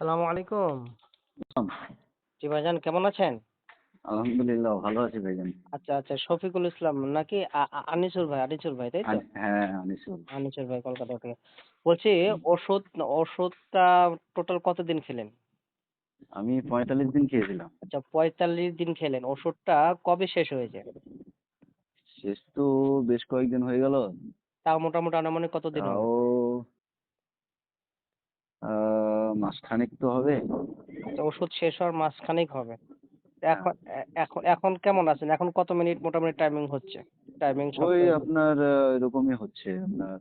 সালামু আলাইকুম। জি ভাইজান কেমন আছেন? আলহামদুলিল্লাহ ভালো আছি ভাইজান। আচ্ছা আচ্ছা শফিকুল ইসলাম নাকি আনিসুর ভাই আনিসুর ভাই তাই তো? হ্যাঁ আনিসুল আনিসুর ভাই কলকাতা থেকে। বলছি ওষুধ ওষুধটা টোটাল কতদিন খেলেন? আমি পঁয়তাল্লিশ দিন খেয়েছিলাম। আচ্ছা পঁয়তাল্লিশ দিন খেলেন। ওষুধটা কবে শেষ হয়েছে? শেষ তো বেশ কয়েকদিন হয়ে গেল। তাও মোটামুটি আনুমানিক কতদিন হবে তাও আহ, মাসখানেক তো হবে। আচ্ছা, ওষুধ শেষ হওয়ার মাসখানেক হবে। এখন এখন এখন কেমন আছেন? এখন কত মিনিট মোটামুটি টাইমিং হচ্ছে? টাইমিং ওই আপনার এরকমই হচ্ছে। আপনার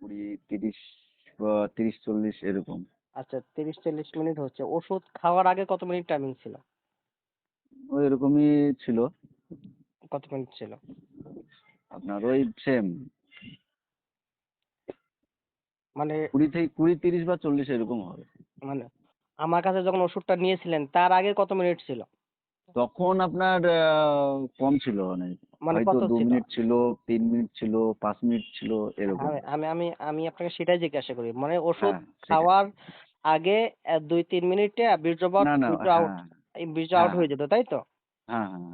কুড়ি তিরিশ বা তিরিশ চল্লিশ এরকম। আচ্ছা তিরিশ চল্লিশ মিনিট হচ্ছে। ওষুধ খাওয়ার আগে কত মিনিট টাইমিং ছিল? ওই এরকমই ছিল। কত মিনিট ছিল? আপনার ওই সেম মানে কুড়ি থেকে কুড়ি তিরিশ বা চল্লিশ এরকম হবে। মানে আমার কাছে যখন ওষুধটা নিয়েছিলেন তার আগে কত মিনিট ছিল? তখন আপনার কম ছিল অনেক মানে হয়তো কত দু ছিল? মিনিট ছিল তিন মিনিট ছিল পাঁচ মিনিট ছিল এরকম। আমি আমি আমি আপনাকে সেটাই জিজ্ঞাসা করি মানে ওষুধ হ্যাঁ খাওয়ার আগে দুই তিন মিনিটে বীর্যপাত বীর্য আউট হ্যাঁ। হ্যাঁ। হয়ে যেত তাই তো?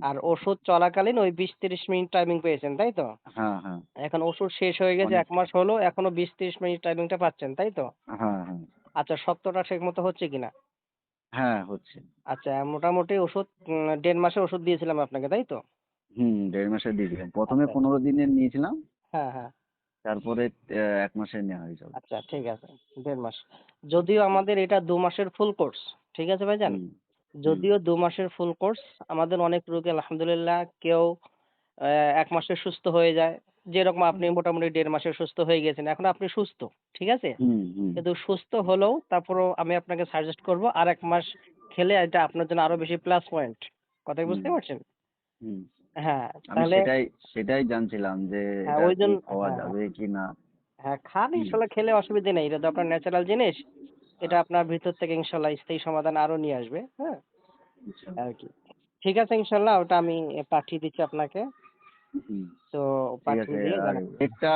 আর ওষুধ চলাকালীন ওই বিশ তিরিশ মিনিট টাইমিং পেয়েছেন তাই তো? হ্যাঁ হ্যাঁ। এখন ওষুধ শেষ হয়ে গেছে এক মাস হলো এখনও বিশ তিরিশ মিনিট টাইমিংটা পাচ্ছেন তাই তো? হ্যাঁ হ্যাঁ। আচ্ছা সত্যটা ঠিক মতো হচ্ছে কিনা হ্যাঁ হচ্ছে। আচ্ছা মোটামুটি ওষুধ দেড় মাসের ওষুধ দিয়েছিলাম আপনাকে তাই তো? হুম দেড় মাসের দিয়েছিলাম। প্রথমে আচ্ছা। পনেরো দিনের নিয়েছিলাম। হ্যাঁ হ্যাঁ। তারপরে এক মাসের নেওয়া হয়ে যাবে। আচ্ছা ঠিক আছে দেড় মাস। যদিও আমাদের এটা দু মাসের ফুল কোর্স ঠিক আছে ভাইজান? যদিও দু মাসের ফুল কোর্স আমাদের অনেক রোগী আলহামদুলিল্লাহ কেউ আহ, এক মাসে সুস্থ হয়ে যায়। যেরকম আপনি মোটামুটি দেড় মাসে সুস্থ হয়ে গেছেন এখন আপনি সুস্থ ঠিক আছে? কিন্তু সুস্থ হলেও তারপরও আমি আপনাকে সাজেস্ট করব আর এক মাস খেলে এটা আপনার জন্য আরও বেশি প্লাস পয়েন্ট কথা বুঝতে পারছেন? হ্যাঁ তাহলে সেটাই সেটাই জানছিলাম যে হ্যাঁ, ওই জন্য- খাওয়া হ্যাঁ। যাবে কি না হ্যাঁ খান ইনশাল্লাহ খেলে অসুবিধা নেই এটা তো আপনার ন্যাচারাল জিনিস। এটা আপনার ভিতর থেকে ইনশাল্লাহ স্থায়ী সমাধান আরও নিয়ে আসবে হ্যাঁ। আর কি। ঠিক আছে ইনশাল্লাহ ওটা আমি পাঠিয়ে দিচ্ছি আপনাকে। তো পাঠিয়ে দিয়ে একটা